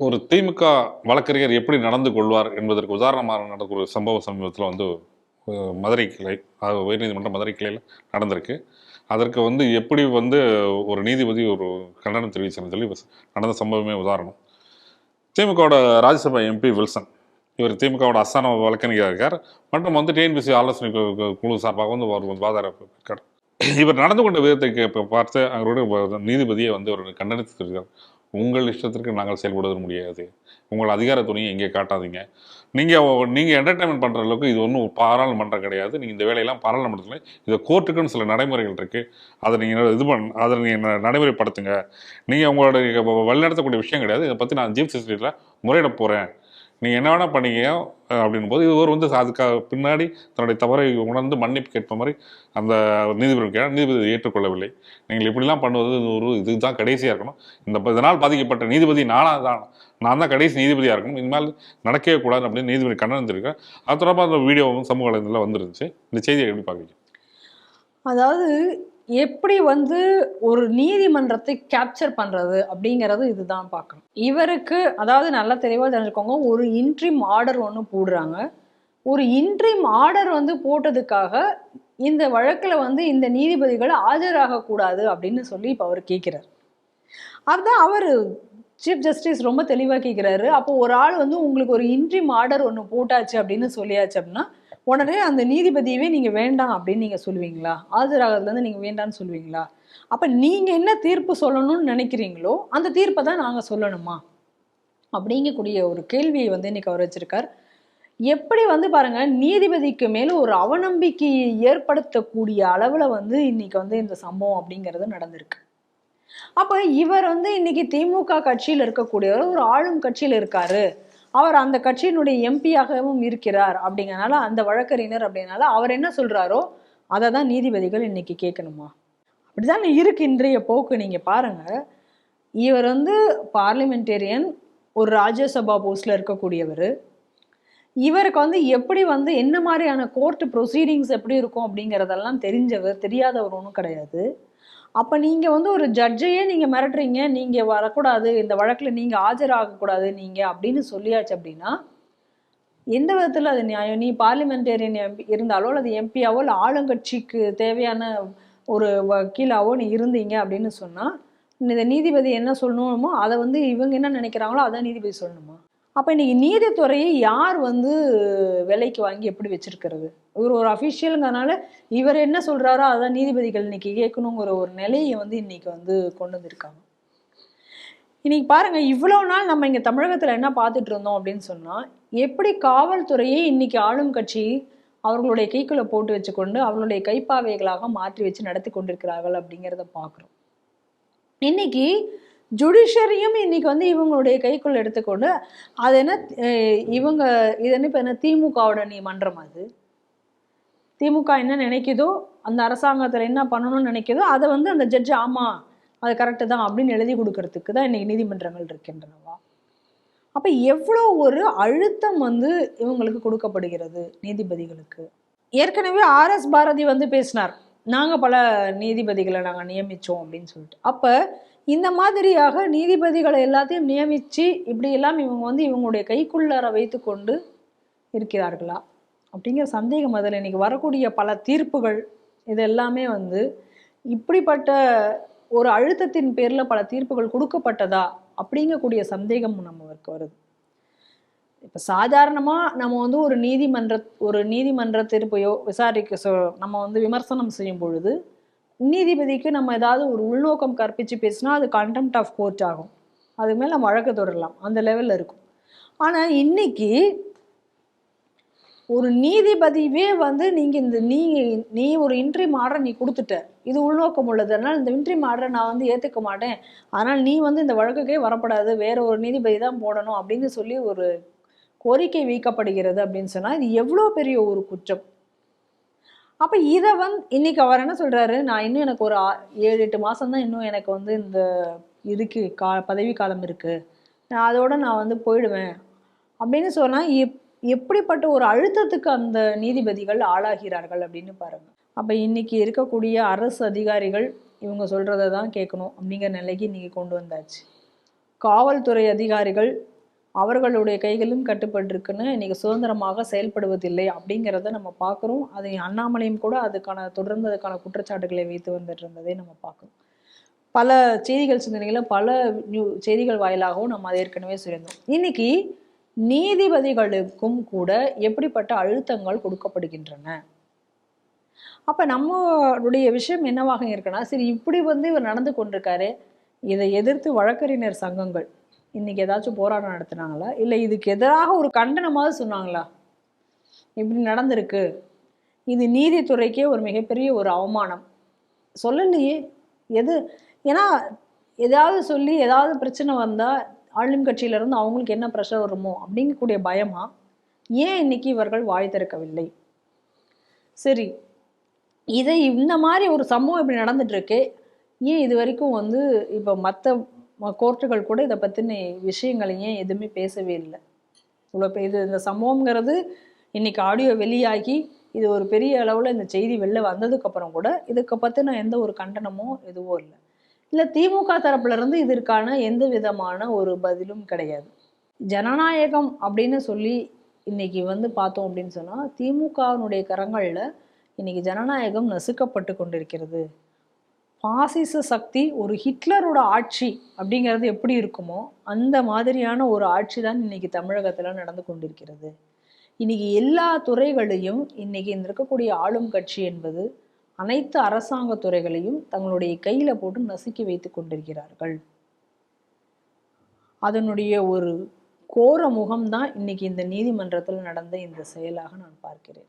ஒரு திமுக வழக்கறிஞர் எப்படி நடந்து கொள்வார் என்பதற்கு உதாரணமாக நடக்கிற ஒரு சம்பவ சமீபத்தில் வந்து மதுரை கிளை உயர்நீதிமன்றம் மதுரை கிளையில் நடந்திருக்கு. அதற்கு வந்து எப்படி வந்து ஒரு நீதிபதி ஒரு கண்டனம் தெரிவிச்சுன்னு சொல்லி நடந்த சம்பவமே உதாரணம். திமுகவோட ராஜ்யசபா எம்பி வில்சன் இவர் திமுகவோட அஸ்தான வழக்கறிஞராக இருக்கார். மற்றும் வந்து டிஎன்பிசி ஆலோசனை கு- குழு சார்பாக வந்து ஒரு வாதார இருக்கார். இவர் நடந்து கொண்ட விதத்தை பார்த்து அவருடைய நீதிபதியை வந்து ஒரு கண்டனத்தை தெரிவித்தார். உங்கள் இஷ்டத்திற்கு நாங்கள் செயல்படுவது முடியாது. உங்கள் அதிகார துணியை எங்கே காட்டாதீங்க. நீங்கள் நீங்கள் என்டர்டைன்மெண்ட் பண்ணுற அளவுக்கு இது ஒன்றும் பாராளுமன்றம் கிடையாது. நீங்கள் இந்த வேலையெல்லாம் பாராளுமன்றத்தில் இதை கோர்ட்டுக்குன்னு சில நடைமுறைகள் இருக்குது அதை நீங்கள் இது பண்ண அதை நீங்கள் நடைமுறைப்படுத்துங்க. நீங்கள் உங்களோட வழிநடத்தக்கூடிய விஷயம் கிடையாது. இதை பற்றி நான் ஜீப் செக்ரட்டரியில் முறையிட போகிறேன் நீங்கள் என்ன வேணால் பண்ணீங்க அஹ் அப்படின்னும் போது இவர் வந்து அதுக்காக பின்னாடி தன்னுடைய தவறை உணர்ந்து மன்னிப்பு கேட்ப மாதிரி அந்த நீதிபதி கேட்டால் நீதிபதி ஏற்றுக்கொள்ளவில்லை. நீங்கள் இப்படிலாம் பண்ணுவது ஒரு இதுதான் கடைசியாக இருக்கணும். இந்த இதனால் பாதிக்கப்பட்ட நீதிபதி நானாக தான். நான் தான் கடைசி நீதிபதியாக இருக்கணும். இனிமேல் நடக்கவே கூடாது அப்படின்னு நீதிபதி கண்டனம் தெரிவிக்கிறேன் அது தொடர்பாக அந்த வீடியோவும் சமூக வலைதளத்தில் வந்துருந்துச்சு. இந்த செய்தியை எப்படி பார்க்குறீங்க? அதாவது எப்படி வந்து ஒரு நீதிமன்றத்தை கேப்சர் பண்றது அப்படிங்கிறது இதுதான் பார்க்கணும். இவருக்கு அதாவது நல்லா தெளிவாக தெரிஞ்சுக்கோங்க ஒரு இன்ட்ரிம் ஆர்டர் ஒன்று போடுறாங்க. ஒரு இன்ட்ரிம் ஆர்டர் வந்து போட்டதுக்காக இந்த வழக்கில் வந்து இந்த நீதிபதிகள் ஆஜராகக்கூடாது அப்படின்னு சொல்லி இப்போ அவர் கேட்குறார் அதுதான் அவர் சீஃப் ஜஸ்டிஸ் ரொம்ப தெளிவாக கேட்குறாரு அப்போ ஒரு ஆள் வந்து உங்களுக்கு ஒரு இன்ட்ரிம் ஆர்டர் ஒன்று போட்டாச்சு அப்படின்னு சொல்லியாச்சு அப்படின்னா உடனே அந்த நீதிபதியவே நீங்கள் வேண்டாம் அப்படின்னு நீங்கள் சொல்லுவீங்களா? ஆஜராகிறதுலேருந்து நீங்கள் வேண்டாம்னு சொல்லுவீங்களா? அப்போ நீங்கள் என்ன தீர்ப்பு சொல்லணும்னு நினைக்கிறீங்களோ அந்த தீர்ப்பை தான் நாங்கள் சொல்லணுமா? அப்படிங்கக்கூடிய ஒரு கேள்வியை வந்து இன்னைக்கு அவர் வச்சிருக்கார். எப்படி வந்து பாருங்க நீதிபதிக்கு மேல ஒரு அவநம்பிக்கையை ஏற்படுத்தக்கூடிய அளவில் வந்து இன்னைக்கு வந்து இந்த சம்பவம் அப்படிங்கிறது நடந்திருக்கு. அப்போ இவர் வந்து இன்னைக்கு திமுக கட்சியில் இருக்கக்கூடியவர் ஒரு ஆளும் கட்சியில் இருக்காரு. அவர் அந்த கட்சியினுடைய எம்பியாகவும் இருக்கிறார் அப்படிங்கிறனால அந்த வழக்கறிஞர் அப்படின்னால அவர் என்ன சொல்கிறாரோ அதை தான் நீதிபதிகள் இன்னைக்கு கேட்கணுமா? அப்படிதான் இருக்கு இன்றைய போக்கு. நீங்கள் பாருங்கள் இவர் வந்து பார்லிமெண்டேரியன் ஒரு ராஜ்யசபா போஸ்டில் இருக்கக்கூடியவர். இவருக்கு வந்து எப்படி வந்து என்ன மாதிரியான கோர்ட் ப்ரொசீடிங்ஸ் எப்படி இருக்கும் அப்படிங்கிறதெல்லாம் தெரிஞ்சவர் தெரியாதவர் ஒன்றும் கிடையாது. அப்போ நீங்கள் வந்து ஒரு ஜட்ஜையே நீங்கள் மிரட்டுறீங்க. நீங்கள் வரக்கூடாது. இந்த வழக்கில் நீங்கள் ஆஜராகக்கூடாது நீங்கள் அப்படின்னு சொல்லியாச்சு அப்படின்னா எந்த விதத்தில் அது நியாயம்? நீ பார்லிமெண்டேரியன் எம்பி இருந்தாலோ அல்லது எம்பியாவோ இல்லை ஆளுங்கட்சிக்கு தேவையான ஒரு வக்கீலாவோ நீ இருந்தீங்க அப்படின்னு சொன்னால் இந்த நீதிபதி என்ன சொல்லணுமோ அதை வந்து இவங்க என்ன நினைக்கிறாங்களோ அதான் நீதிபதி சொல்லணும்? அப்போ இன்னைக்கு நீதித்துறையை யார் வந்து விலைக்கு வாங்கி எப்படி வச்சிருக்கிறது? இவர் ஒரு அஃபிஷியலுங்கிறனால இவர் என்ன சொல்றாரோ அதான் நீதிபதிகள் இன்னைக்கு கேட்கணுங்கிற ஒரு நிலையை வந்து இன்னைக்கு வந்து கொண்டு வந்திருக்காங்க. இன்னைக்கு பாருங்க இவ்வளோ நாள் நம்ம இங்க தமிழகத்துல என்ன பார்த்துட்டு இருந்தோம் அப்படின்னு சொன்னால் எப்படி காவல்துறையை இன்னைக்கு ஆளும் கட்சி அவர்களுடைய கைக்குள்ளே போட்டு வச்சுக்கொண்டு அவர்களுடைய கைப்பாவைகளாக மாற்றி வச்சு நடத்தி கொண்டிருக்கிறார்கள் அப்படிங்கிறத பார்க்குறோம். இன்னைக்கு ஜுடிஷரியும் இன்னைக்கு வந்து இவங்களுடைய கைக்குள்ள எடுத்துக்கொண்டு அது என்ன இவங்க இது என்ன இப்போ என்ன திமுகவோட நீ மன்றம் அது? திமுக என்ன நினைக்குதோ அந்த அரசாங்கத்தில் என்ன பண்ணணும்னு நினைக்குதோ அதை வந்து அந்த ஜட்ஜ் ஆமாம் அது கரெக்டு தான் அப்படின்னு எழுதி கொடுக்கறதுக்கு தான் இன்றைக்கி நீதிமன்றங்கள் இருக்கின்றனவா? அப்போ எவ்வளோ ஒரு அழுத்தம் வந்து இவங்களுக்கு கொடுக்கப்படுகிறது நீதிபதிகளுக்கு? ஏற்கனவே ஆர்எஸ் பாரதி வந்து பேசினார் நாங்கள் பல நீதிபதிகளை நாங்கள் நியமித்தோம் அப்படின்னு சொல்லிட்டு. அப்போ இந்த மாதிரியாக நீதிபதிகளை எல்லாத்தையும் நியமித்து இப்படியெல்லாம் இவங்க வந்து இவங்களுடைய கைக்குள்ளார வைத்து கொண்டு இருக்கிறார்களா? அப்படிங்கிற சந்தேகம் அதில் இன்னைக்கு வரக்கூடிய பல தீர்ப்புகள் இது எல்லாமே வந்து இப்படிப்பட்ட ஒரு அழுத்தத்தின் பேரில் பல தீர்ப்புகள் கொடுக்கப்பட்டதா அப்படிங்கக்கூடிய சந்தேகம் நம்மளுக்கு வருது. இப்போ சாதாரணமாக நம்ம வந்து ஒரு நீதிமன்ற ஒரு நீதிமன்ற தீர்ப்பையோ விசாரிக்க சொ நம்ம வந்து விமர்சனம் செய்யும் பொழுது நீதிபதிக்கு நம்ம ஏதாவது ஒரு உள்நோக்கம் கற்பித்து பேசினா அது கண்டெம்ட் ஆஃப் கோர்ட் ஆகும். அதுக்கு மேலே நம்ம வழக்கு தொடரலாம். அந்த லெவலில் இருக்கும். ஆனால் இன்னைக்கு ஒரு நீதிபதியே வந்து நீங்கள் இந்த நீ நீ ஒரு இன்ட்ரி ஆர்டர் நீ கொடுத்துட்ட. இது உள்நோக்கம் உள்ளது. அதனால் இந்த இன்ட்ரி ஆர்டரை நான் வந்து ஏற்றுக்க மாட்டேன். அதனால் நீ வந்து இந்த வழக்குக்கே வரப்படாது. வேற ஒரு நீதிபதி தான் போடணும் அப்படின்னு சொல்லி ஒரு கோரிக்கை வைக்கப்படுகிறது அப்படின்னு சொன்னால் இது எவ்வளோ பெரிய ஒரு குற்றம். அப்போ இதை வந்து இன்னைக்கு அவர் என்ன சொல்றாரு? நான் இன்னும் எனக்கு ஒரு ஆ- ஏழு எட்டு மாதம் தான் இன்னும் எனக்கு வந்து இந்த இதுக்கு கா பதவி காலம் இருக்கு. நான் அதோட நான் வந்து போயிடுவேன். அப்படின்னு சொன்னா எப் எப்படிப்பட்ட ஒரு அழுத்தத்துக்கு அந்த நீதிபதிகள் ஆளாகிறார்கள் அப்படின்னு பாருங்க. அப்ப இன்னைக்கு இருக்கக்கூடிய அரசு அதிகாரிகள் இவங்க சொல்றதை தான் கேட்கணும். அப்படிங்கிற நிலைக்கு இன்னைக்கு கொண்டு வந்தாச்சு. காவல்துறை அதிகாரிகள் அவர்களுடைய கைகளும் கட்டுப்பட்டிருக்குன்னு இன்றைக்கி சுதந்திரமாக செயல்படுவதில்லை அப்படிங்கிறத நம்ம பார்க்குறோம். அதை அண்ணாமலையும் கூட அதுக்கான தொடர்ந்து அதுக்கான குற்றச்சாட்டுகளை வைத்து வந்துட்டு இருந்ததை நம்ம பார்க்குறோம். பல செய்திகள் சிந்தனைகளை பல நியூ செய்திகள் வாயிலாகவும் நம்ம அதை ஏற்கனவே சொல்லியிருந்தோம். இன்னைக்கு நீதிபதிகளுக்கும் கூட எப்படிப்பட்ட அழுத்தங்கள் கொடுக்கப்படுகின்றன? அப்போ நம்மளுடைய விஷயம் என்னவாக இருக்குன்னா சரி இப்படி வந்து இவர் நடந்து கொண்டிருக்காரு. இதை எதிர்த்து வழக்கறிஞர் சங்கங்கள் இன்னைக்கு ஏதாச்சும் போராட்டம் நடத்துனாங்களா? இல்லை இதுக்கு எதிராக ஒரு கண்டனமாவது சொன்னாங்களா? இப்படி நடந்திருக்கு. இது நீதித்துறைக்கே ஒரு மிகப்பெரிய ஒரு அவமானம். சொல்லலையே. எது? ஏன்னா ஏதாவது சொல்லி ஏதாவது பிரச்சனை வந்தால் ஆளும் கட்சியிலேருந்து அவங்களுக்கு என்ன ப்ரெஷர் வருமோ அப்படிங்கக்கூடிய பயமா? ஏன் இன்னைக்கு இவர்கள் வாய் திறக்கவில்லை? சரி. இதை இந்த மாதிரி ஒரு சம்பவம் இப்படி நடந்துட்டு இருக்கு. ஏன் இது வரைக்கும் வந்து இப்போ மற்ற கோர்ட்டுகள் கூட இதை பற்றின விஷயங்களை ஏன் எதுவுமே பேசவே இல்லை. இவ்வளோ பெ- இது இந்த சம்பவங்கிறது இன்றைக்கி ஆடியோ வெளியாகி இது ஒரு பெரிய அளவில் இந்த செய்தி வெளில வந்ததுக்கப்புறம் கூட இதுக்கு பற்றின எந்த ஒரு கண்டனமும் எதுவும் இல்லை. இல்லை திமுக தரப்புலேருந்து இதற்கான எந்த விதமான ஒரு பதிலும் கிடையாது. ஜனநாயகம் அப்படின்னு சொல்லி இன்றைக்கி வந்து பார்த்தோம் அப்படின்னு சொன்னால் திமுகவினுடைய கரங்களில் இன்றைக்கி ஜனநாயகம் நசுக்கப்பட்டு கொண்டிருக்கிறது. பாசிச சக்தி ஒரு ஹிட்லரோட ஆட்சி அப்படிங்கிறது எப்படி இருக்குமோ அந்த மாதிரியான ஒரு ஆட்சி தான் இன்னைக்கு தமிழகத்தில் நடந்து கொண்டிருக்கிறது. இன்னைக்கு எல்லா துறைகளையும் இன்னைக்கு இந்த இருக்கக்கூடிய ஆளும் கட்சி என்பது அனைத்து அரசாங்க துறைகளையும் தங்களுடைய கையில் போட்டு நசுக்கி வைத்து கொண்டிருக்கிறார்கள். அதனுடைய ஒரு கோர முகம்தான் இன்னைக்கு இந்த நீதிமன்றத்தில் நடந்த இந்த செயலாக நான் பார்க்கிறேன்.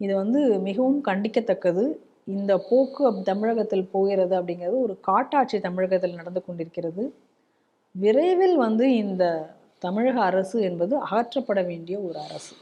இது வந்து மிகவும் கண்டிக்கத்தக்கது. இந்த போக்கு தமிழகத்தில் போகிறது அப்படிங்கிறது ஒரு காட்டாட்சி தமிழகத்தில் நடந்து கொண்டிருக்கிறது. விரைவில் வந்து இந்த தமிழக அரசு என்பது அகற்றப்பட வேண்டிய ஒரு அரசு.